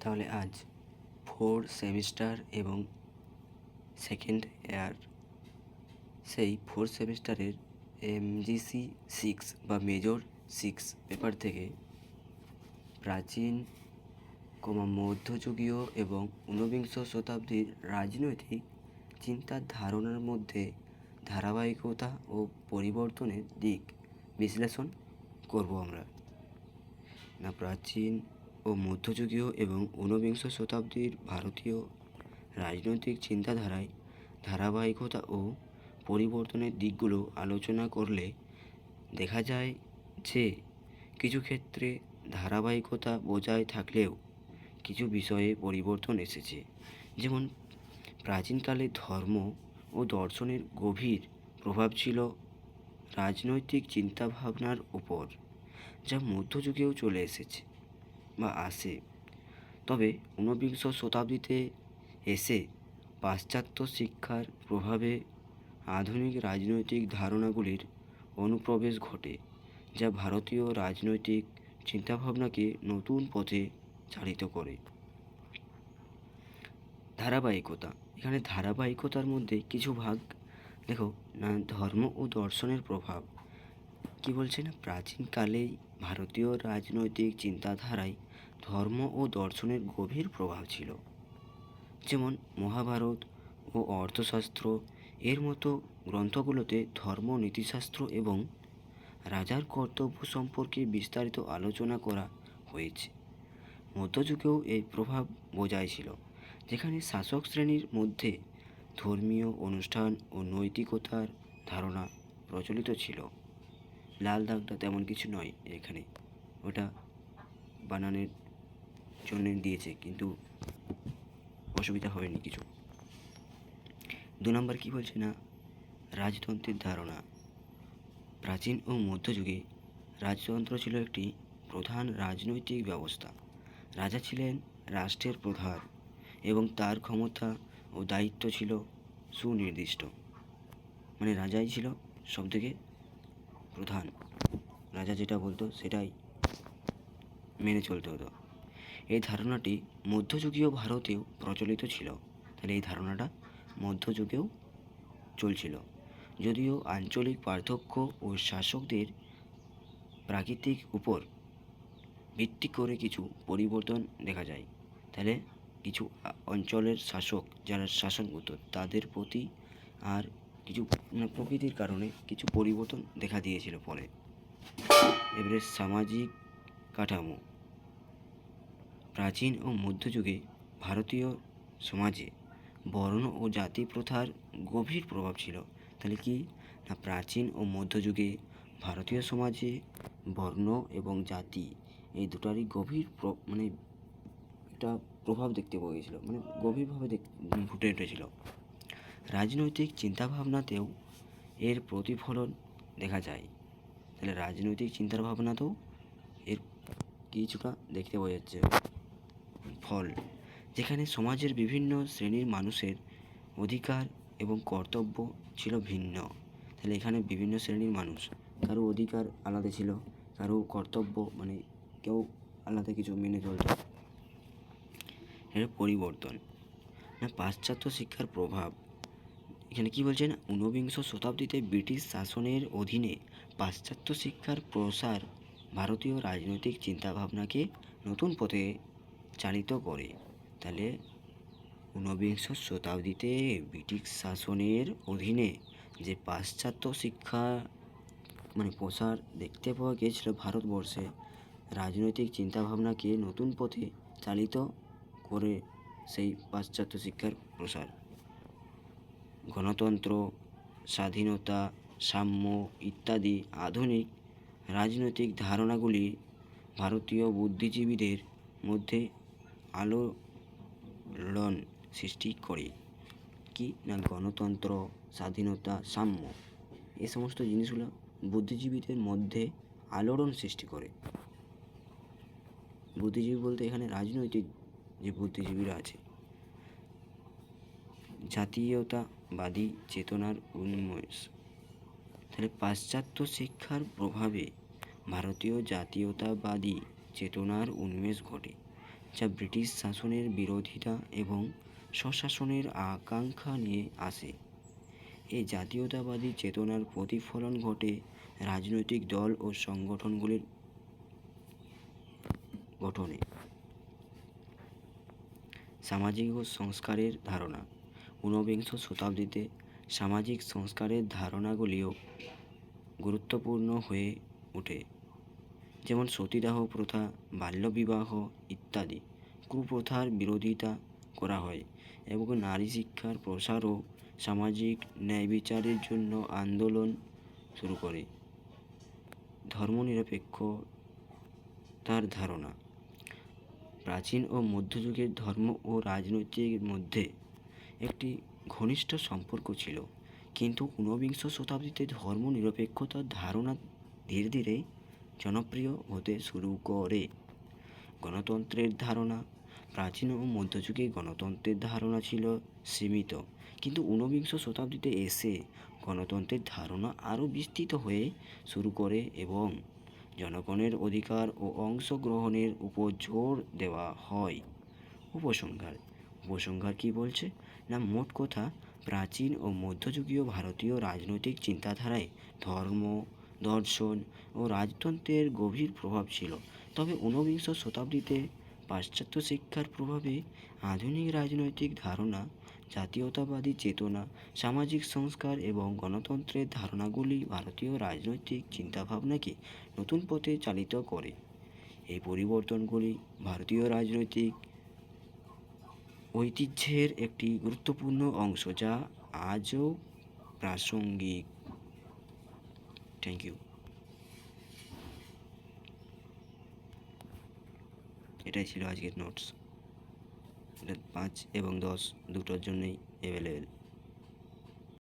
তাহলে আজ four semester এবং সেকেন্ড ইয়ার সেই ফোর সেমিস্টারের এমজিসি সিক্স বা মেজর সিক্স পেপার থেকে প্রাচীন কমা মধ্যযুগীয় এবং ঊনবিংশ শতাব্দীর রাজনৈতিক চিন্তার ধারণার মধ্যে ধারাবাহিকতা ও পরিবর্তনের দিক বিশ্লেষণ করব আমরা। না প্রাচীন ও মধ্যযুগীয় এবং ঊনবিংশ শতাব্দীর ভারতীয় রাজনৈতিক চিন্তাধারায় ধারাবাহিকতা ও পরিবর্তনের দিকগুলো আলোচনা করলে দেখা যায় যে কিছু ক্ষেত্রে ধারাবাহিকতা বজায় থাকলেও কিছু বিষয়ে পরিবর্তন এসেছে। যেমন, প্রাচীনকালে ধর্ম ও দর্শনের গভীর প্রভাব ছিল রাজনৈতিক চিন্তাভাবনার উপর, যা মধ্যযুগেও চলে এসেছে। বা আসে তবে ঊনবিংশ শতাব্দীতে এসে পাশ্চাত্য শিক্ষার প্রভাবে আধুনিক রাজনৈতিক ধারণাগুলির অনুপ্রবেশ ঘটে, যা ভারতীয় রাজনৈতিক চিন্তাভাবনাকে নতুন পথে চালিত করে। ধারাবাহিকতা। এখানে ধারাবাহিকতার মধ্যে কিছু ভাগ, দেখো, না, ধর্ম ও দর্শনের প্রভাব। কি বলছে না? প্রাচীনকালেই ভারতীয় রাজনৈতিক চিন্তাধারায় ধর্ম ও দর্শনের গভীর প্রভাব ছিল। যেমন মহাভারত ও অর্থশাস্ত্র, এর মতো গ্রন্থগুলোতে ধর্ম, নীতিশাস্ত্র এবং রাজার কর্তব্য সম্পর্কে বিস্তারিত আলোচনা করা হয়েছে। মধ্যযুগেও এই প্রভাব বজায় ছিল, যেখানে শাসক শ্রেণির মধ্যে ধর্মীয় অনুষ্ঠান ও নৈতিকতার ধারণা প্রচলিত ছিল। লাল দাগটা তেমন কিছু নয় এখানে। ওটা বানানের জন্য দিয়েছে, কিন্তু অসুবিধা হয়নি কিছু। দু নম্বর কী বলছে না? রাজতন্ত্রের ধারণা। প্রাচীন ও মধ্যযুগে রাজতন্ত্র ছিল একটি প্রধান রাজনৈতিক ব্যবস্থা। রাজা ছিলেন রাষ্ট্রের প্রধান এবং তার ক্ষমতা ও দায়িত্ব ছিল সুনির্দিষ্ট। মানে রাজাই ছিল সবথেকে প্রধান। রাজা যেটা বলতো সেটাই মেনে চলতে হতো। এই ধারণাটি মধ্যযুগীয় ভারতেও প্রচলিত ছিল। তাহলে এই ধারণাটা মধ্যযুগেও চলছিল। যদিও আঞ্চলিক পার্থক্য ও শাসকদের প্রাকৃতিক উপর ভিত্তি করে কিছু পরিবর্তন দেখা যায়। তাহলে কিছু অঞ্চলের শাসক যারা শাসন করতো তাদের প্রতি আর কিছু মানে প্রকৃতির কারণে কিছু পরিবর্তন দেখা দিয়েছিল পরে। এবারে সামাজিক কাঠামো প্রাচীন ও মধ্যযুগে ভারতীয় সমাজে বর্ণ ও জাতি প্রথার গভীর প্রভাব ছিল। তাহলে কি? না, প্রাচীন ও মধ্যযুগে ভারতীয় সমাজে বর্ণ এবং জাতি এই দুটারই গভীর মানে একটা প্রভাব দেখতে পাওয়া গেছিল মানে গভীরভাবে দেখ ফুটে উঠেছিল। রাজনৈতিক চিন্তাভাবনাতেও এর প্রতিফলন দেখা যায়। তাহলে রাজনৈতিক চিন্তার ভাবনাতেও এর কিছুটা দেখতে পাওয়া যাচ্ছে। ফল, যেখানে সমাজের বিভিন্ন শ্রেণির মানুষের অধিকার এবং কর্তব্য ছিল ভিন্ন। তাহলে এখানে বিভিন্ন শ্রেণির মানুষ, কারও অধিকার আলাদা ছিল, কারও কর্তব্য মানে কেউ আলাদা কিছু মেনে চলত। এর পরিবর্তন, না পাশ্চাত্য শিক্ষার প্রভাব। এখানে কি বলছেন? ঊনবিংশ শতাব্দীতে ব্রিটিশ শাসনের অধীনে পাশ্চাত্য শিক্ষার প্রসার ভারতীয় রাজনৈতিক চিন্তাভাবনাকে নতুন পথে চালিত করে। তাহলে ঊনবিংশ শতাব্দীতে ব্রিটিশ শাসনের অধীনে যে পাশ্চাত্য শিক্ষা মানে প্রসার দেখতে পাওয়া গিয়েছিল ভারতবর্ষে, রাজনৈতিক চিন্তাভাবনাকে নতুন পথে চালিত করে সেই পাশ্চাত্য শিক্ষার প্রসার। গণতন্ত্র, স্বাধীনতা, সাম্য ইত্যাদি আধুনিক রাজনৈতিক ধারণাগুলি ভারতীয় বুদ্ধিজীবীদের মধ্যে আলোড়ন সৃষ্টি করে। কি না গণতন্ত্র, স্বাধীনতা, সাম্য? এ সমস্ত জিনিসগুলো বুদ্ধিজীবীদের মধ্যে আলোড়ন সৃষ্টি করে। বুদ্ধিজীবী বলতে এখানে রাজনৈতিক যে বুদ্ধিজীবীরা আছে, জাতীয়তাবাদী চেতনার উন্মেষ। তাহলে পাশ্চাত্য শিক্ষার প্রভাবে ভারতীয় জাতীয়তাবাদী চেতনার উন্মেষ ঘটে। যা ব্রিটিশ শাসনের বিরোধিতা এবং স্বশাসনের আকাঙ্ক্ষা নিয়ে আসে। এই জাতীয়তাবাদী চেতনার প্রতিফলন ঘটে রাজনৈতিক দল ও সংগঠনগুলির গঠনে। সামাজিক ও সংস্কারের ধারণা। ঊনবিংশ শতাব্দীতে সামাজিক সংস্কারের ধারণাগুলিও গুরুত্বপূর্ণ হয়ে ওঠে। যেমন সতীদাহ প্রথা, বাল্যবিবাহ ইত্যাদি। কুপ্রথার বিরোধিতা করা হয় এবং নারী শিক্ষার প্রসার ও সামাজিক ন্যায় বিচারের জন্য আন্দোলন শুরু করে। ধর্মনিরপেক্ষ তার ধারণা। প্রাচীন ও মধ্যযুগের ধর্ম ও রাজনৈতিক মধ্যে একটি ঘনিষ্ঠ সম্পর্ক ছিল। কিন্তু ঊনবিংশ শতাব্দীতে ধর্মনিরপেক্ষতার ধারণা ধীরে ধীরে জনপ্রিয় হতে শুরু করে। গণতন্ত্রের ধারণা, প্রাচীন ও মধ্যযুগে গণতন্ত্রের ধারণা ছিল সীমিত। কিন্তু ঊনবিংশ শতাব্দীতে এসে গণতন্ত্রের ধারণা আরও বিস্তৃত হয়ে শুরু করে এবং জনগণের অধিকার ও অংশগ্রহণের উপর জোর দেওয়া হয়। উপসংহার। উপসংহার কী বলছে? না, মোট কথা, প্রাচীন ও মধ্যযুগীয় ভারতীয় রাজনৈতিক চিন্তাধারায় ধর্ম দর্শন ও রাজতন্ত্রের গভীর প্রভাব ছিল। তবে ঊনবিংশ শতাব্দীতে পাশ্চাত্য শিক্ষার প্রভাবে আধুনিক রাজনৈতিক ধারণা, জাতীয়তাবাদী চেতনা, সামাজিক সংস্কার এবং গণতন্ত্রের ধারণাগুলি ভারতীয় রাজনৈতিক চিন্তাভাবনাকে নতুন পথে চালিত করে। এই পরিবর্তনগুলি ভারতীয় রাজনৈতিক ঐতিহ্যের একটি গুরুত্বপূর্ণ অংশ যা আজও প্রাসঙ্গিক। থ্যাংক ইউ এটাই ছিল আজকের নোটস এটা পাঁচ এবং দশ দুটোর জন্যই অ্যাভেলেবেল